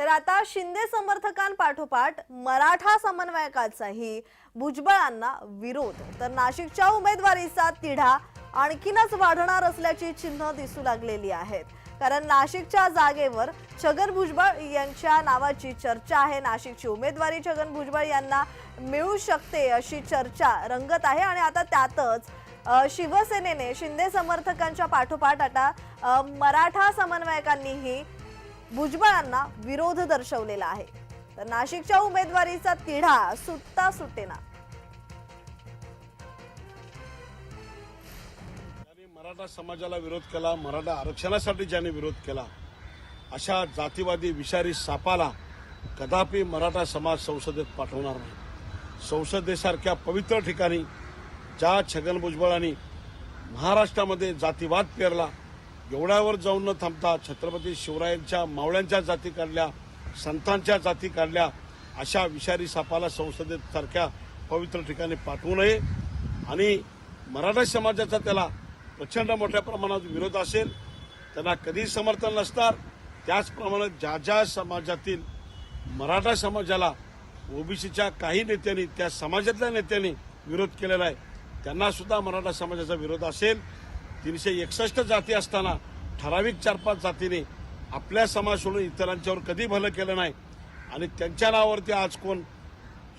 तर आता शिंदे समर्थकांपाठोपाठ मराठा समन्वयकाचाही भुजबळांना विरोध. तर नाशिकच्या उमेदवारीचा तिढा आणखीनच वाढणार असल्याची चिन्ह दिसू लागलेली आहेत. कारण नाशिकच्या जागेवर छगन भुजबळ यांच्या नावाची चर्चा आहे. नाशिकची उमेदवारी छगन भुजबळ यांना मिळू शकते अशी चर्चा रंगत आहे. आणि आता त्यातच शिवसेनेने शिंदे समर्थकांच्या पाठोपाठ आता मराठा समन्वयकांनीही भुजबळांना विरोध दर्शवलेला आहे. तर नाशिकच्या उमेदवारीचा तिढा सुटता सुटेना. मराठा समाजाला विरोध केला मराठा आरक्षणासाठी ज्याने विरोध केला अशा जातीवादी विषारी सापाला कदापि मराठा समाज संसदेत पाठवणार नाही. संसदेसारख्या पवित्र ठिकाणी ज्या छगन भुजबळांनी महाराष्ट्रामध्ये जातीवाद पेरला एवढ्यावर जाऊन न थांबता छत्रपती शिवरायांच्या मावळ्यांच्या जाती काढल्या संतांच्या जाती काढल्या अशा विषारी सापाला संसदेसारख्या पवित्र ठिकाणी पाठवू नये. आणि मराठा समाजाचा त्याला प्रचंड मोठ्या प्रमाणात विरोध असेल त्यांना कधी समर्थन नसणार. त्याचप्रमाणे ज्या ज्या समाजातील मराठा समाजाला ओबीसीच्या काही नेत्यांनी त्या समाजातल्या नेत्यांनी विरोध केलेला आहे त्यांना सुद्धा मराठा समाजाचा विरोध असेल. तीनशे एकसष्ट जाती असताना ठराविक चार पाच जातीने आपल्या समाज सोडून इतरांच्यावर कधी भलं केलं नाही आणि त्यांच्या नावावरती आज कोण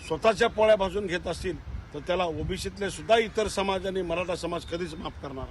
स्वतःच्या पोळ्या भाजून घेत असतील तर त्याला ओबीसीतले सुद्धा इतर समाज आणि मराठा समाज कधीच माफ करणार